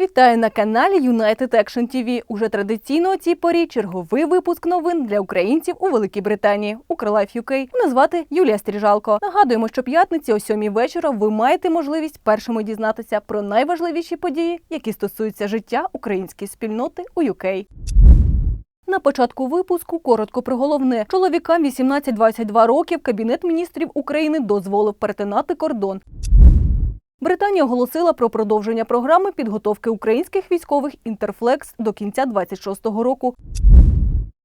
Вітаю на каналі United Action TV. Уже традиційно о цій порі черговий випуск новин для українців у Великій Британії. Укрлайф UK. Мене звати Юлія Стріжалко. Нагадуємо, що п'ятниці о сьомій вечора ви маєте можливість першими дізнатися про найважливіші події, які стосуються життя української спільноти у UK. На початку випуску коротко про головне. Чоловікам 18-22 років Кабінет міністрів України дозволив перетинати кордон. Британія оголосила про продовження програми підготовки українських військових Інтерфлекс до кінця 26-го року.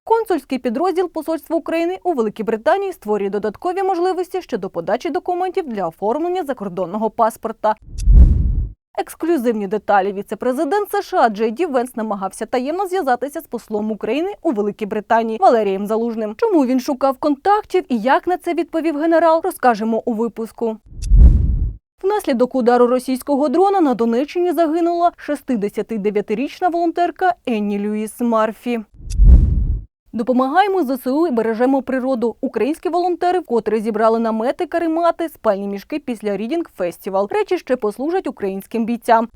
Консульський підрозділ Посольства України у Великій Британії створює додаткові можливості щодо подачі документів для оформлення закордонного паспорта. Ексклюзивні деталі віце-президент США Джей Ді Венс намагався таємно зв'язатися з послом України у Великій Британії Валерієм Залужним. Чому він шукав контактів і як на це відповів генерал, розкажемо у випуску. Внаслідок удару російського дрона на Донеччині загинула 69-річна волонтерка Енні Люїс Марфі. Допомагаємо ЗСУ і бережемо природу. Українські волонтери вкотре зібрали намети, каремати, спальні мішки після Рідінг Фестівал. Речі ще послужать українським бійцям.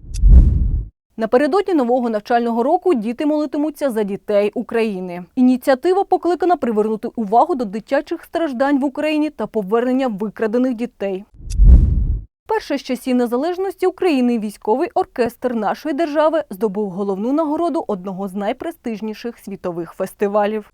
Напередодні нового навчального року діти молитимуться за дітей України. Ініціатива покликана привернути увагу до дитячих страждань в Україні та повернення викрадених дітей. Перше з часів незалежності України військовий оркестр нашої держави здобув головну нагороду одного з найпрестижніших світових фестивалів.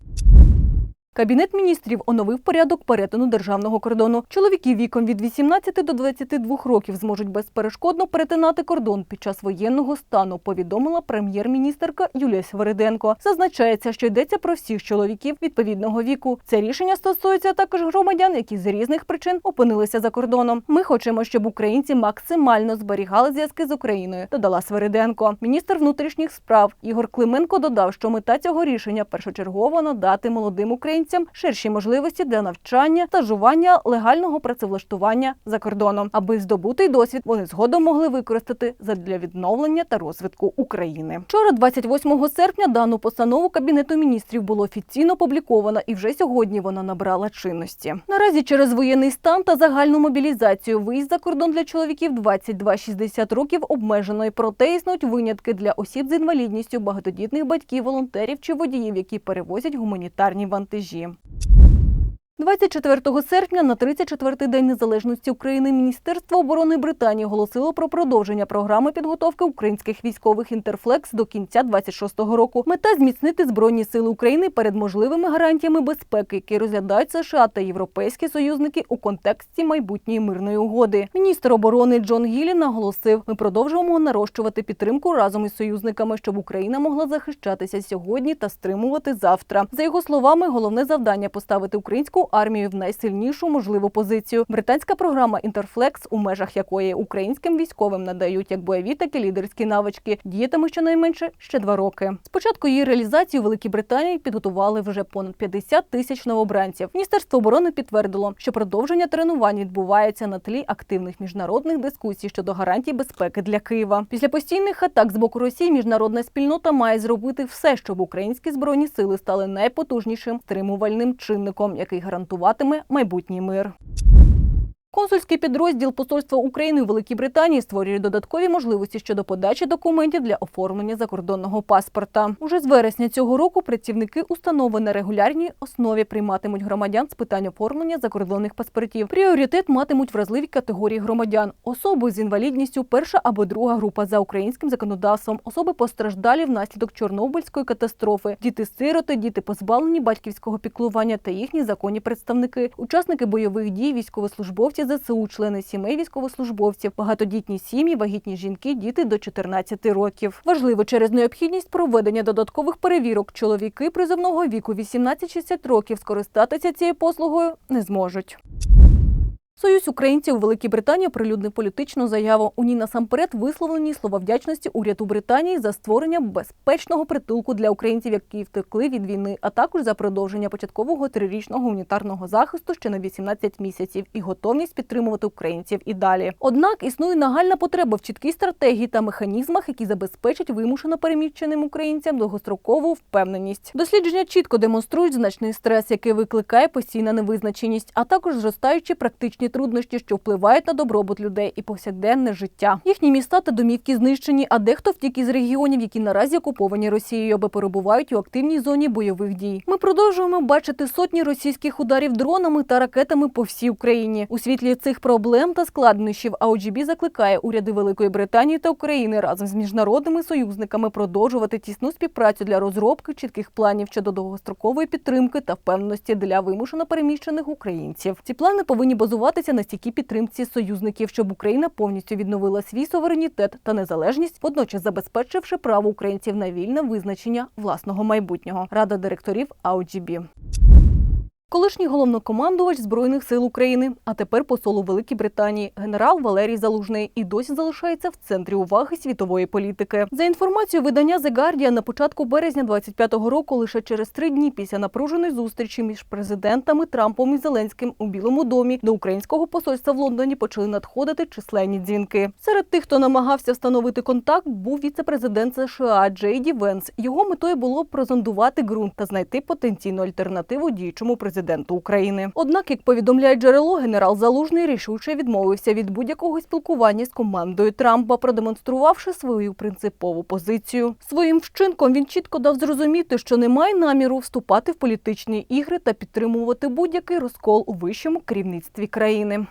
Кабінет міністрів оновив порядок перетину державного кордону. Чоловіки віком від 18 до 22 років зможуть безперешкодно перетинати кордон під час воєнного стану, повідомила прем'єр-міністерка Юлія Свериденко. Зазначається, що йдеться про всіх чоловіків відповідного віку. Це рішення стосується також громадян, які з різних причин опинилися за кордоном. Ми хочемо, щоб українці максимально зберігали зв'язки з Україною, додала Свериденко. Міністр внутрішніх справ Ігор Клименко додав, що мета цього рішення першочергово надати молодим українцям ширші можливості для навчання, стажування, легального працевлаштування за кордоном, аби здобутий досвід вони згодом могли використати задля відновлення та розвитку України. Вчора, 28 серпня, дану постанову кабінету міністрів було офіційно опубліковано, і вже сьогодні вона набрала чинності. Наразі через воєнний стан та загальну мобілізацію виїзд за кордон для чоловіків 22-60 років обмежено, і проте існують винятки для осіб з інвалідністю, багатодітних батьків, волонтерів чи водіїв, які перевозять гуманітарні вантажі мережі. 24 серпня на 34-й день незалежності України Міністерство оборони Британії оголосило про продовження програми підготовки українських військових інтерфлекс до кінця 26-го року. Мета зміцнити збройні сили України перед можливими гарантіями безпеки, які розглядають США та європейські союзники у контексті майбутньої мирної угоди. Міністр оборони Джон Гілі наголосив: ми продовжуємо нарощувати підтримку разом із союзниками, щоб Україна могла захищатися сьогодні та стримувати завтра. За його словами, головне завдання поставити українську армію в найсильнішу можливу позицію. Британська програма Інтерфлекс, у межах якої українським військовим надають як бойові, так і лідерські навички, діятиме щонайменше ще два роки. Спочатку її реалізацію Великій Британії підготували вже понад 50 тисяч новобранців. Міністерство оборони підтвердило, що продовження тренувань відбувається на тлі активних міжнародних дискусій щодо гарантій безпеки для Києва. Після постійних атак з боку Росії міжнародна спільнота має зробити все, щоб українські збройні сили стали найпотужнішим стримувальним чинником, який гарантуватиме майбутній мир. Консульський підрозділ Посольства України у Великій Британії створює додаткові можливості щодо подачі документів для оформлення закордонного паспорта. Уже з вересня цього року працівники установи на регулярній основі прийматимуть громадян з питань оформлення закордонних паспортів. Пріоритет матимуть вразливі категорії громадян: особи з інвалідністю, перша або друга група за українським законодавством, особи постраждалі внаслідок Чорнобильської катастрофи, діти-сироти, діти позбавлені батьківського піклування та їхні законні представники, учасники бойових дій, військовослужбовці ЗСУ, члени сімей військовослужбовців, багатодітні сім'ї, вагітні жінки, діти до 14 років. Важливо через необхідність проведення додаткових перевірок. Чоловіки призовного віку 18-60 років скористатися цією послугою не зможуть. Союз українців у Великій Британії оприлюднив політичну заяву. У ній насамперед висловлені слова вдячності уряду Британії за створення безпечного притулку для українців, які втекли від війни, а також за продовження початкового трирічного гуманітарного захисту ще на 18 місяців і готовність підтримувати українців і далі. Однак існує нагальна потреба в чіткій стратегії та механізмах, які забезпечать вимушено переміщеним українцям довгострокову впевненість. Дослідження чітко демонструють значний стрес, який викликає постійна невизначеність, а також зростаючі практичні політичні труднощі, що впливають на добробут людей і повсякденне життя. Їхні міста та домівки знищені, а дехто втік із регіонів, які наразі окуповані Росією, або перебувають у активній зоні бойових дій. Ми продовжуємо бачити сотні російських ударів дронами та ракетами по всій Україні. У світлі цих проблем та складнощів AOGB закликає уряди Великої Британії та України разом з міжнародними союзниками продовжувати тісну співпрацю для розробки чітких планів щодо довгострокової підтримки та впевненості для вимушено переміщених українців. Ці плани повинні базуватися на стійкій підтримці союзників, щоб Україна повністю відновила свій суверенітет та незалежність, водночас забезпечивши право українців на вільне визначення власного майбутнього. Рада директорів AOGB. Колишній головнокомандувач збройних сил України, а тепер посол у Великій Британії, генерал Валерій Залужний, і досі залишається в центрі уваги світової політики. За інформацією видання The Guardian, на початку березня 25-го року, лише через три дні після напруженої зустрічі між президентами Трампом і Зеленським у Білому домі до українського посольства в Лондоні почали надходити численні дзвінки. Серед тих, хто намагався встановити контакт, був віце-президент США Джей Ді Венс. Його метою було прозондувати ґрунт та знайти потенційну альтернативу діючому президенту України. Однак, як повідомляє джерело, генерал Залужний рішуче відмовився від будь-якого спілкування з командою Трампа, продемонструвавши свою принципову позицію. Своїм вчинком він чітко дав зрозуміти, що не має наміру вступати в політичні ігри та підтримувати будь-який розкол у вищому керівництві країни.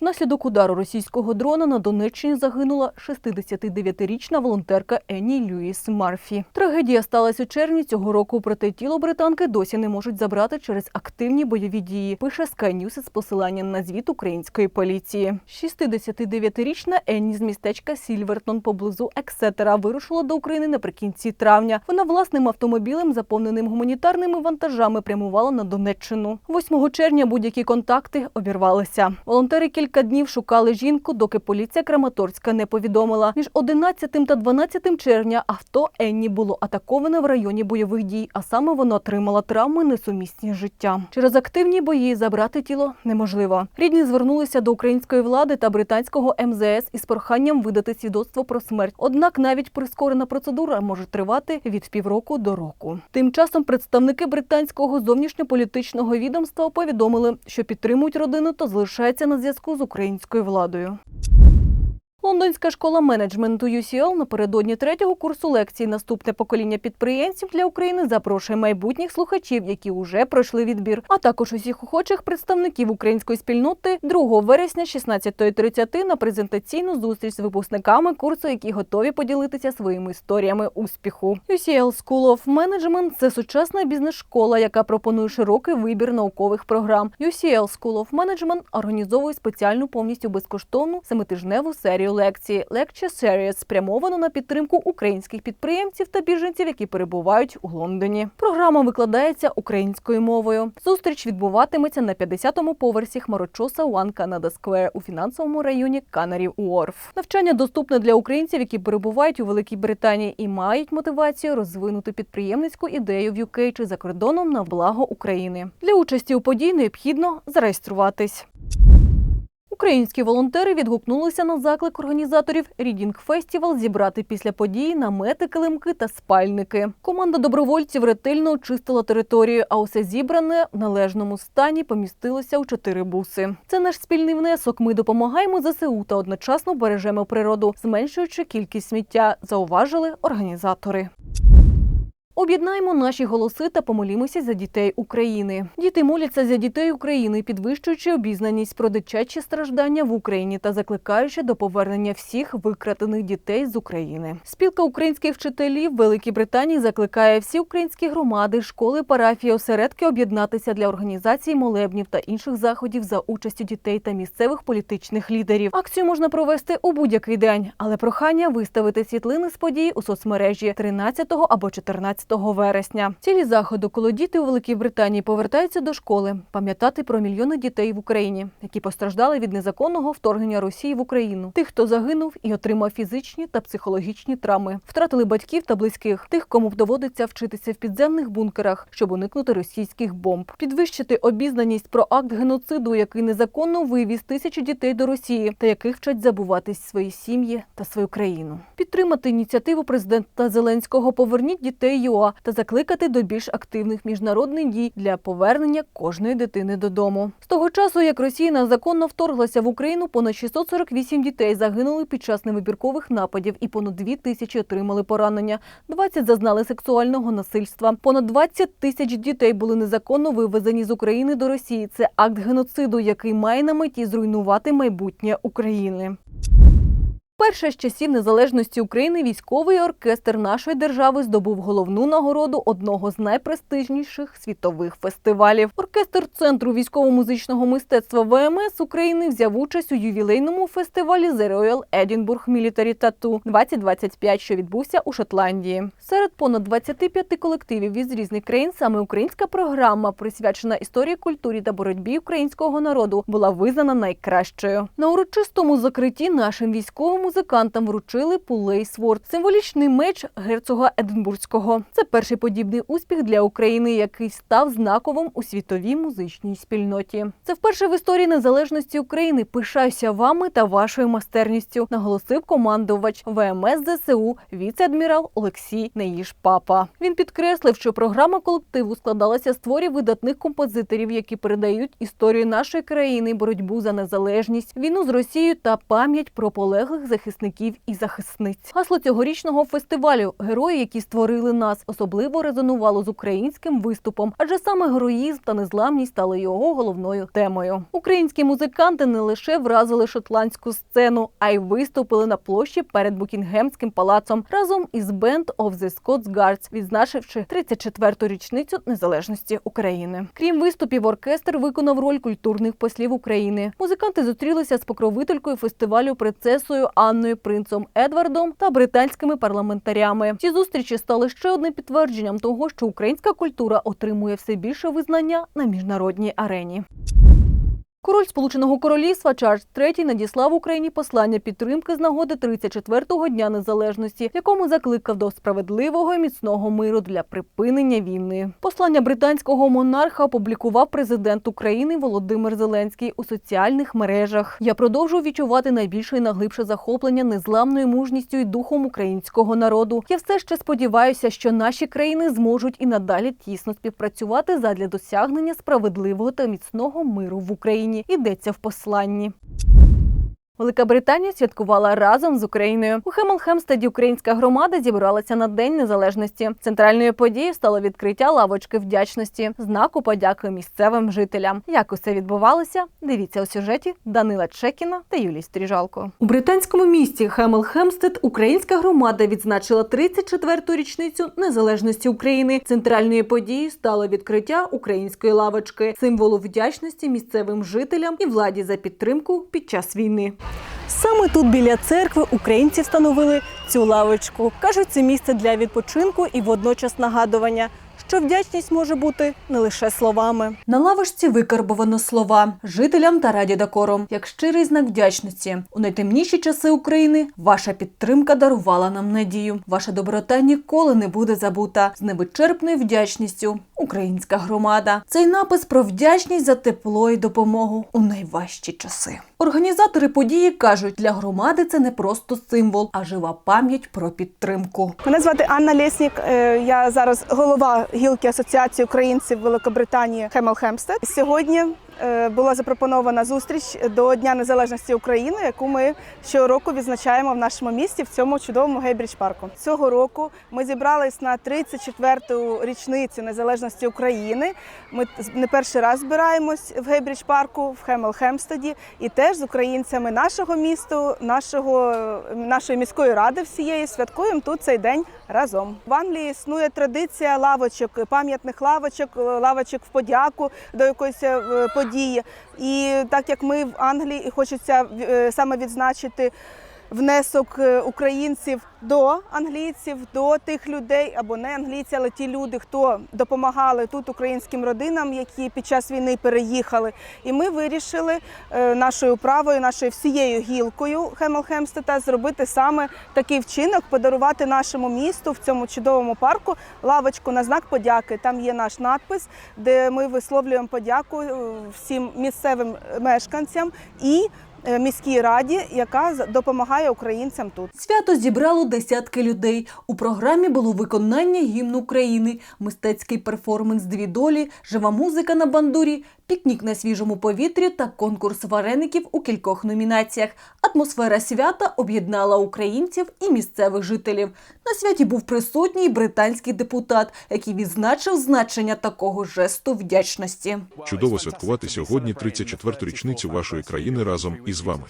Внаслідок удару російського дрона на Донеччині загинула 69-річна волонтерка Енні Люїс Марфі. Трагедія сталася у червні цього року, проте тіло британки досі не можуть забрати через активні бойові дії. Пише Sky News з посиланням на звіт української поліції. 69-річна Енні з містечка Сільвертон поблизу Ексетера вирушила до України наприкінці травня. Вона власним автомобілем, заповненим гуманітарними вантажами, прямувала на Донеччину. 8 червня будь-які контакти обірвалися. Волонтери кілька днів шукали жінку, доки поліція Краматорська не повідомила. Між 11 та 12 червня авто Енні було атаковане в районі бойових дій, а саме воно отримала травми несумісні з життям. Через активні бої забрати тіло неможливо. Рідні звернулися до української влади та британського МЗС із проханням видати свідоцтво про смерть. Однак навіть прискорена процедура може тривати від півроку до року. Тим часом представники британського зовнішньополітичного відомства повідомили, що підтримують родину та залишаються на зв'язку з українською владою. Лондонська школа менеджменту UCL напередодні третього курсу лекцій Наступне покоління підприємців для України запрошує майбутніх слухачів, які вже пройшли відбір, а також усіх охочих представників української спільноти 2 вересня 16.30 на презентаційну зустріч з випускниками курсу, які готові поділитися своїми історіями успіху. UCL School of Management – це сучасна бізнес-школа, яка пропонує широкий вибір наукових програм. UCL School of Management організовує спеціальну повністю безкоштовну семитижневу серію лекції Lecture Series, спрямовану на підтримку українських підприємців та біженців, які перебувають у Лондоні. Програма викладається українською мовою. Зустріч відбуватиметься на 50-му поверсі хмарочоса One Canada Square у фінансовому районі Канарів Уорф. Навчання доступне для українців, які перебувають у Великій Британії і мають мотивацію розвинути підприємницьку ідею в UK чи за кордоном на благо України. Для участі у події необхідно зареєструватись. Українські волонтери відгукнулися на заклик організаторів Рідінг Фестівал зібрати після події намети, килимки та спальники. Команда добровольців ретельно очистила територію, а усе зібране в належному стані помістилося у чотири буси. Це наш спільний внесок. Ми допомагаємо ЗСУ та одночасно бережемо природу, зменшуючи кількість сміття. Зауважили організатори. Об'єднаємо наші голоси та помолімося за дітей України. Діти моляться за дітей України, підвищуючи обізнаність про дитячі страждання в Україні та закликаючи до повернення всіх викрадених дітей з України. Спілка українських вчителів Великій Британії закликає всі українські громади, школи, парафії, осередки об'єднатися для організації молебнів та інших заходів за участю дітей та місцевих політичних лідерів. Акцію можна провести у будь-який день, але прохання виставити світлини з подій у соцмережі 13 або 14 вересня. Цілі заходу, коли діти у Великій Британії повертаються до школи, пам'ятати про мільйони дітей в Україні, які постраждали від незаконного вторгнення Росії в Україну, тих, хто загинув і отримав фізичні та психологічні травми, втратили батьків та близьких, тих, кому доводиться вчитися в підземних бункерах, щоб уникнути російських бомб, підвищити обізнаність про акт геноциду, який незаконно вивіз тисячі дітей до Росії, та яких вчать забуватись свої сім'ї та свою країну, підтримати ініціативу президента Зеленського Поверніть дітей ЮА та закликати до більш активних міжнародних дій для повернення кожної дитини додому. З того часу, як Росія незаконно вторглася в Україну, понад 648 дітей загинули під час невибіркових нападів і понад 2 тисячі отримали поранення. 20 зазнали сексуального насильства. Понад 20 тисяч дітей були незаконно вивезені з України до Росії. Це акт геноциду, який має на меті зруйнувати майбутнє України. Перше з часів незалежності України військовий оркестр нашої держави здобув головну нагороду одного з найпрестижніших світових фестивалів. Оркестр центру військово-музичного мистецтва ВМС України взяв участь у ювілейному фестивалі The Royal Edinburgh Military Tattoo 2025, що відбувся у Шотландії. Серед понад 25 колективів із різних країн саме українська програма, присвячена історії, культурі та боротьбі українського народу, була визнана найкращою. На урочистому закритті нашим військовим музикантам вручили Пулей Сворд – символічний меч герцога Единбурзького. Це перший подібний успіх для України, який став знаковим у світовій музичній спільноті. Це вперше в історії незалежності України. Пишаюся вами та вашою майстерністю, наголосив командувач ВМС ЗСУ віце-адмірал Олексій Неїж Папа. Він підкреслив, що програма колективу складалася з творів видатних композиторів, які передають історію нашої країни, боротьбу за незалежність, війну з Росією та пам'ять про полеглих захисників і захисниць. Гасло цьогорічного фестивалю Герої, які створили нас, особливо резонувало з українським виступом, адже саме героїзм та незламність стали його головною темою. Українські музиканти не лише вразили шотландську сцену, а й виступили на площі перед Букінгемським палацом разом із Band of the Scots Guards, відзначивши 34-ту річницю незалежності України. Крім виступів, оркестр виконав роль культурних послів України. Музиканти зустрілися з покровителькою фестивалю принцесою Анною Принцом Едвардом та британськими парламентарями. Ці зустрічі стали ще одним підтвердженням того, що українська культура отримує все більше визнання на міжнародній арені. Король Сполученого Королівства Чарльз III надіслав Україні послання підтримки з нагоди 34-го дня незалежності, якому закликав до справедливого і міцного миру для припинення війни. Послання британського монарха опублікував президент України Володимир Зеленський у соціальних мережах. Я продовжую відчувати найбільше і найглибше захоплення незламною мужністю і духом українського народу. Я все ще сподіваюся, що наші країни зможуть і надалі тісно співпрацювати задля досягнення справедливого та міцного миру в Україні. Йдеться в посланні. Велика Британія святкувала разом з Україною. У Хемелхемстеді українська громада зібралася на День Незалежності. Центральною подією стало відкриття лавочки вдячності, знаку подяки місцевим жителям. Як усе відбувалося? Дивіться у сюжеті Данила Чекіна та Юлії Стріжалко. У британському місті Хемелхемстед українська громада відзначила 34-ту річницю незалежності України. Центральною подією стало відкриття української лавочки, символу вдячності місцевим жителям і владі за підтримку під час війни. Саме тут біля церкви українці встановили цю лавочку. Кажуть, це місце для відпочинку і водночас нагадування. Що вдячність може бути не лише словами. На лавочці викарбовано слова жителям та раді декором, як щирий знак вдячності. У найтемніші часи України ваша підтримка дарувала нам надію. Ваша доброта ніколи не буде забута. З невичерпною вдячністю українська громада. Цей напис про вдячність за тепло і допомогу у найважчі часи. Організатори події кажуть, для громади це не просто символ, а жива пам'ять про підтримку. Мене звати Анна Лєснік. е, Я зараз голова гілки Асоціації українців Великобританії Хемел Хемстед. Сьогодні була запропонована зустріч до Дня Незалежності України, яку ми щороку відзначаємо в нашому місті в цьому чудовому Гейбрідж парку. Цього року ми зібрались на 34-ту річницю незалежності України. Ми не перший раз збираємось в Гейбрідж парку в Хемел Хемстеді і теж з українцями нашого міста, нашого нашої міської ради всієї святкуємо тут цей день разом. В Англії існує традиція лавочок, пам'ятних лавочок, лавочок в подяку до якоїсь е, події. І так як ми в Англії і хочеться е, саме відзначити. Внесок е, українців до англійців, до тих людей або не англійці, але ті люди, хто допомагали тут українським родинам, які під час війни переїхали. І ми вирішили е, нашою правою, нашою всією гілкою Хемелхемстета зробити саме такий вчинок, подарувати нашому місту в цьому чудовому парку лавочку на знак подяки. Там є наш надпис, де ми висловлюємо подяку е, всім місцевим мешканцям і міській раді, яка допомагає українцям тут. Свято зібрало десятки людей. У програмі було виконання гімну України, мистецький перформанс «Дві долі», жива музика на бандурі, пікнік на свіжому повітрі та конкурс вареників у кількох номінаціях. Атмосфера свята об'єднала українців і місцевих жителів. На святі був присутній британський депутат, який відзначив значення такого жесту вдячності. Чудово святкувати сьогодні 34-ту річницю вашої країни разом із вами.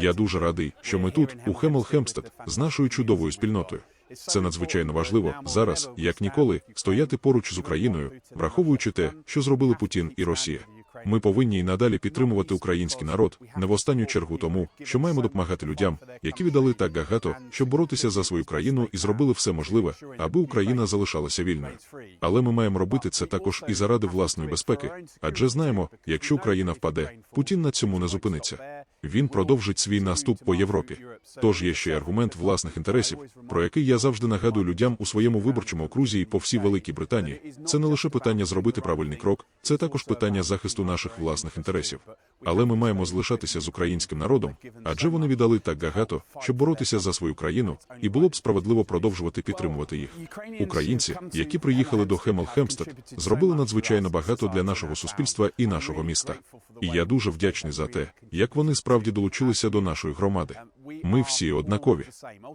Я дуже радий, що ми тут, у Хемел Хемстед, з нашою чудовою спільнотою. Це надзвичайно важливо зараз, як ніколи, стояти поруч з Україною, враховуючи те, що зробили Путін і Росія. Ми повинні й надалі підтримувати український народ, не в останню чергу тому, що маємо допомагати людям, які віддали так багато, щоб боротися за свою країну і зробили все можливе, аби Україна залишалася вільною. Але ми маємо робити це також і заради власної безпеки, адже знаємо, якщо Україна впаде, Путін на цьому не зупиниться. Він продовжить свій наступ по Європі. Тож є ще й аргумент власних інтересів, про який я завжди нагадую людям у своєму виборчому окрузі і по всій Великій Британії. Це не лише питання зробити правильний крок, це також питання захисту наших власних інтересів. Але ми маємо залишатися з українським народом, адже вони віддали так багато, щоб боротися за свою країну, і було б справедливо продовжувати підтримувати їх. Українці, які приїхали до Хемел Хемстед, зробили надзвичайно багато для нашого суспільства і нашого міста. І я дуже вдячний за те, як вони справді долучилися до нашої громади. Ми всі однакові.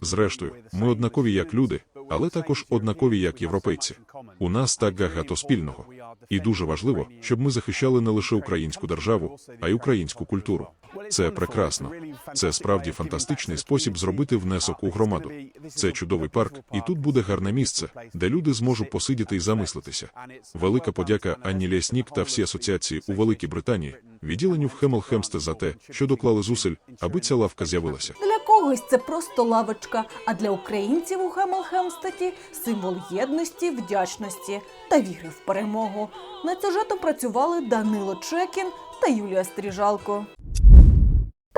Зрештою, ми однакові як люди, але також однакові як європейці. У нас так багато спільного. І дуже важливо, щоб ми захищали не лише українську державу, а й українську культуру. Це прекрасно. Це справді фантастичний спосіб зробити внесок у громаду. Це чудовий парк, і тут буде гарне місце, де люди зможуть посидіти і замислитися. Велика подяка Анні Ляснік та всій асоціації у Великій Британії, відділенню в Хемел Хемсте за те, що доклали зусиль, аби ця лавка з'явилася. Для когось це просто лавочка, а для українців у Хемелхемстеті символ єдності, вдячності та віри в перемогу. Над сюжетом працювали Данило Чекін та Юлія Стріжалко.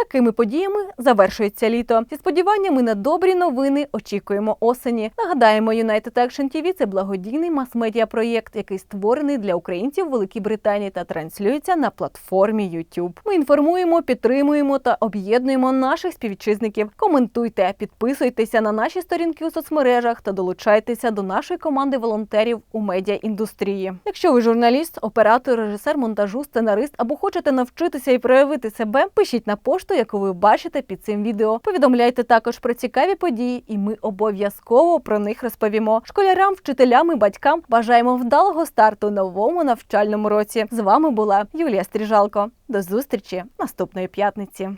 Такими подіями завершується літо. Зі сподіваннями на добрі новини очікуємо осені. Нагадаємо, United Action TV – це благодійний мас-медіа проєкт, який створений для українців в Великій Британії та транслюється на платформі YouTube. Ми інформуємо, підтримуємо та об'єднуємо наших співвітчизників. Коментуйте, підписуйтеся на наші сторінки у соцмережах та долучайтеся до нашої команди волонтерів у медіаіндустрії. Якщо ви журналіст, оператор, режисер монтажу, сценарист або хочете навчитися і проявити себе, пишіть на пошту, яку ви бачите під цим відео. Повідомляйте також про цікаві події, і ми обов'язково про них розповімо. Школярам, вчителям і батькам бажаємо вдалого старту новому навчальному році. З вами була Юлія Стріжалко. До зустрічі наступної п'ятниці.